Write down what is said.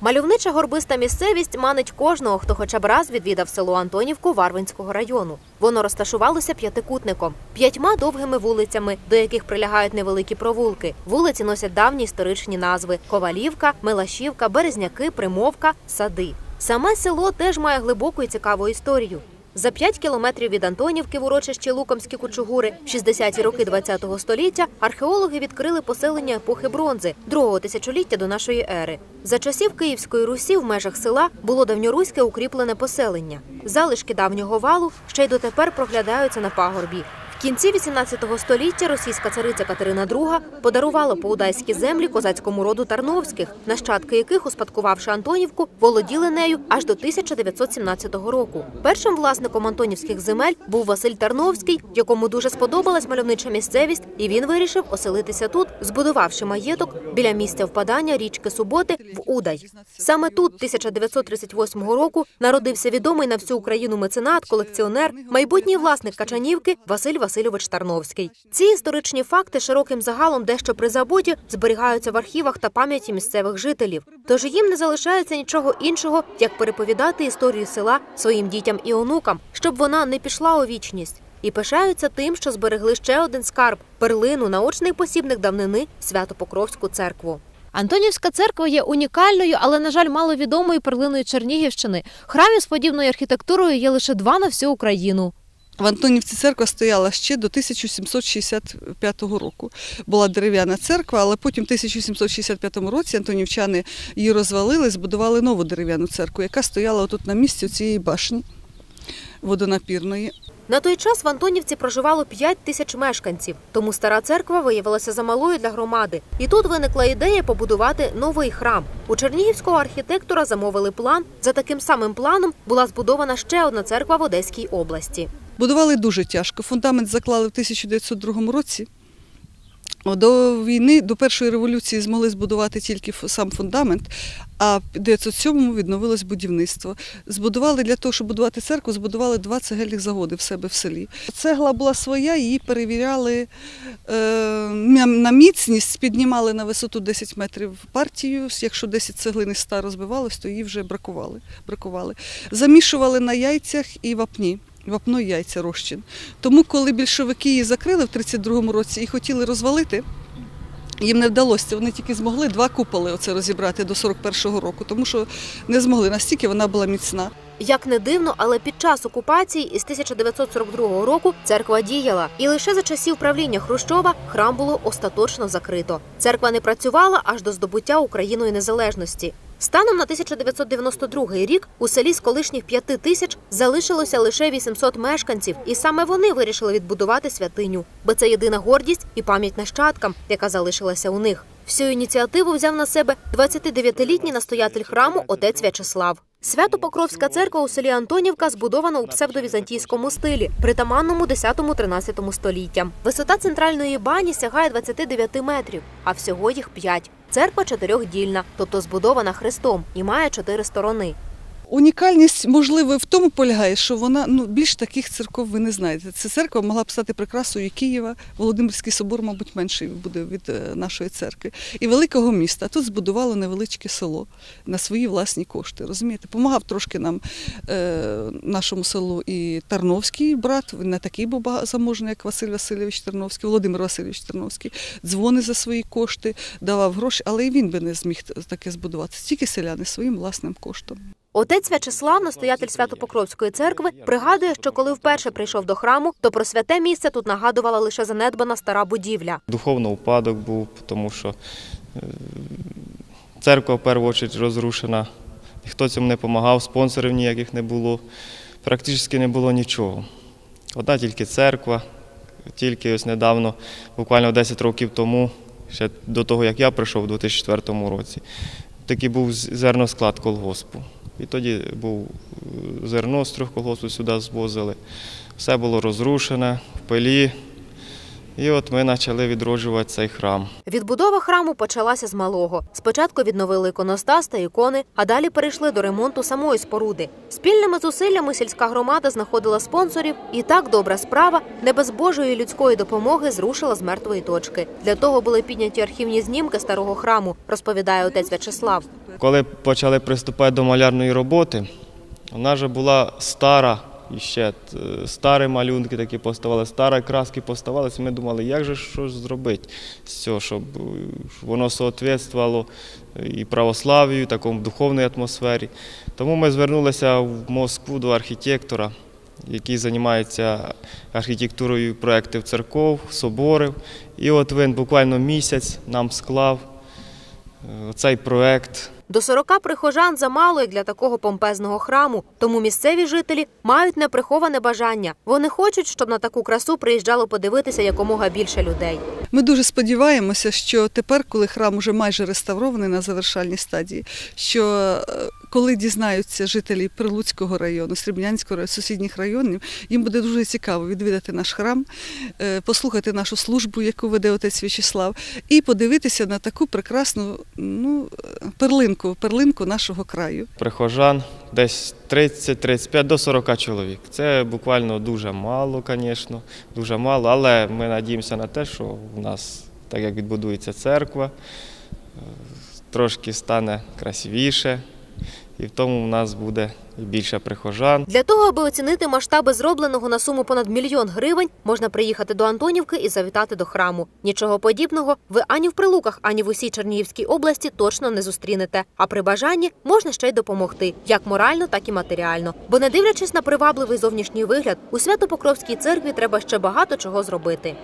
Мальовнича горбиста місцевість манить кожного, хто хоча б раз відвідав село Антонівку Варвинського району. Воно розташувалося п'ятикутником, п'ятьма довгими вулицями, до яких прилягають невеликі провулки. Вулиці носять давні історичні назви: Ковалівка, Мелашівка, Березняки, Примовка, Сади. Саме село теж має глибоку і цікаву історію. За 5 кілометрів від Антонівки в урочищі Лукомські кучугури в 60-ті роки ХХ століття археологи відкрили поселення епохи бронзи, другого тисячоліття до нашої ери. За часів Київської Русі в межах села було давньоруське укріплене поселення. Залишки давнього валу ще й дотепер проглядаються на пагорбі. Кінці 18 століття російська цариця Катерина II подарувала поудайські землі козацькому роду Тарновських, нащадки яких, успадкувавши Антонівку, володіли нею аж до 1917 року. Першим власником антонівських земель був Василь Тарновський, якому дуже сподобалась мальовнича місцевість, і він вирішив оселитися тут, збудувавши маєток біля місця впадання річки Суботи в Удай. Саме тут, 1938 року, народився відомий на всю Україну меценат, колекціонер, майбутній власник Качанівки Василь Васильович Тарновський. Ці історичні факти широким загалом дещо при забуті зберігаються в архівах та пам'яті місцевих жителів. Тож їм не залишається нічого іншого, як переповідати історію села своїм дітям і онукам, щоб вона не пішла у вічність. І пишаються тим, що зберегли ще один скарб перлину, наочний посібник давнини Свято-Покровську церкву. Антонівська церква є унікальною, але, на жаль, маловідомою перлиною Чернігівщини. Храмів з подібною архітектурою є лише два на всю Україну. В Антонівці церква стояла ще до 1765 року. Була дерев'яна церква, але потім в 1765 році антонівчани її розвалили, збудували нову дерев'яну церкву, яка стояла отут на місці цієї башні водонапірної. На той час в Антонівці проживало 5 тисяч мешканців, тому стара церква виявилася замалою для громади. І тут виникла ідея побудувати новий храм. У чернігівського архітектора замовили план. За таким самим планом була збудована ще одна церква в Одеській області. Будували дуже тяжко. Фундамент заклали в 1902 році. До війни, до першої революції змогли збудувати тільки сам фундамент, а в 907-му відновилось будівництво. Збудували для того, щоб будувати церкву, збудували два цегельних заводи в себе в селі. Цегла була своя, її перевіряли е, на- міцність, піднімали на висоту 10 метрів партію. Якщо 10 цеглин із 100 розбивалось, то її вже бракували. бракували. Замішували на яйцях і вапні. Вапно яйця розчин. Тому, коли більшовики її закрили в 32-му році і хотіли розвалити, їм не вдалося. Вони тільки змогли два куполи оце розібрати до 41-го року, тому що не змогли настільки вона була міцна. Як не дивно, але під час окупації із 1942 року церква діяла, і лише за часів правління Хрущова храм було остаточно закрито. Церква не працювала аж до здобуття Україною незалежності. Станом на 1992 рік у селі з колишніх п'яти тисяч залишилося лише 800 мешканців, і саме вони вирішили відбудувати святиню, бо це єдина гордість і пам'ять нащадкам, яка залишилася у них. Всю ініціативу взяв на себе 29-літній настоятель храму отець В'ячеслав. Свято-Покровська церква у селі Антонівка збудована у псевдовізантійському стилі, притаманному 10-13 століттям. Висота центральної бані сягає 29 метрів, а всього їх 5. Церква чотирьохдільна, тобто збудована хрестом і має чотири сторони. Унікальність, можливо, в тому полягає, що вона ну більш таких церков ви не знаєте. Ця церква могла б стати прикрасою Києва. Володимирський собор, мабуть, менший буде від е, нашої церкви і великого міста. Тут збудувало невеличке село на свої власні кошти. Розумієте, помагав трошки нам е, нашому селу і Тарновський брат. Він не такий був заможний, як Василь Васильович Тарновський, Володимир Васильович Тарновський. Дзвони за свої кошти, давав гроші, але і він би не зміг таке збудувати. Тільки селяни своїм власним коштом. Отець В'ячеслав, настоятель Свято-Покровської церкви, пригадує, що коли вперше прийшов до храму, то про святе місце тут нагадувала лише занедбана стара будівля. Духовно упадок був, тому що е, церква в першу чергу розрушена. Ніхто цьому не допомагав, спонсорів ніяких не було. Практично не було нічого. Одна тільки церква, тільки ось недавно, буквально 10 років тому, ще до того, як я прийшов у 2004 році, такий був зерносклад колгоспу. І тоді був е, зерно з трьох колгоспів сюди звозили. Все було розрушене, в пилі. І от ми почали відроджувати цей храм. Відбудова храму почалася з малого. Спочатку відновили іконостас та ікони, а далі перейшли до ремонту самої споруди. Спільними зусиллями сільська громада знаходила спонсорів, і так добра справа не без Божої людської допомоги зрушила з мертвої точки. Для того були підняті архівні знімки старого храму, розповідає отець В'ячеслав. Коли почали приступати до малярної роботи, вона вже була стара. І ще е, старі малюнки такі поставали, старі краски поставалися. Ми думали, як же щось зробити цього, щоб е, воно соответствувало і православію, такому духовній атмосфері. Тому ми звернулися в Москву до архітектора, який займається архітектурою проєктів церков, соборів. І от він буквально місяць нам склав е, цей проєкт. До 40 прихожан замало як для такого помпезного храму, тому місцеві жителі мають неприховане бажання. Вони хочуть, щоб на таку красу приїжджало подивитися якомога більше людей. Ми дуже сподіваємося, що тепер, коли храм уже майже реставрований на завершальній стадії, що е, коли дізнаються жителі Прилуцького району, Срібнянського району, сусідніх районів, їм буде дуже цікаво відвідати наш храм, е, послухати нашу службу, яку веде отець В'ячеслав, і подивитися на таку прекрасну ну, перлинку, перлинку нашого краю. прихожан десь 30-35 до 40 чоловік. Це буквально дуже мало, звісно, дуже мало, але ми надіємося на те, що в нас, так як відбудується церква, е, трошки стане красивіше, і в тому в нас буде більше прихожан. Для того, аби оцінити масштаби зробленого на суму понад мільйон гривень, можна приїхати до Антонівки і завітати до храму. Нічого подібного ви ані в Прилуках, ані в усій Чернігівській області точно не зустрінете. А при бажанні можна ще й допомогти, як морально, так і матеріально. Бо не дивлячись на привабливий зовнішній вигляд, у Свято-Покровській церкві треба ще багато чого зробити.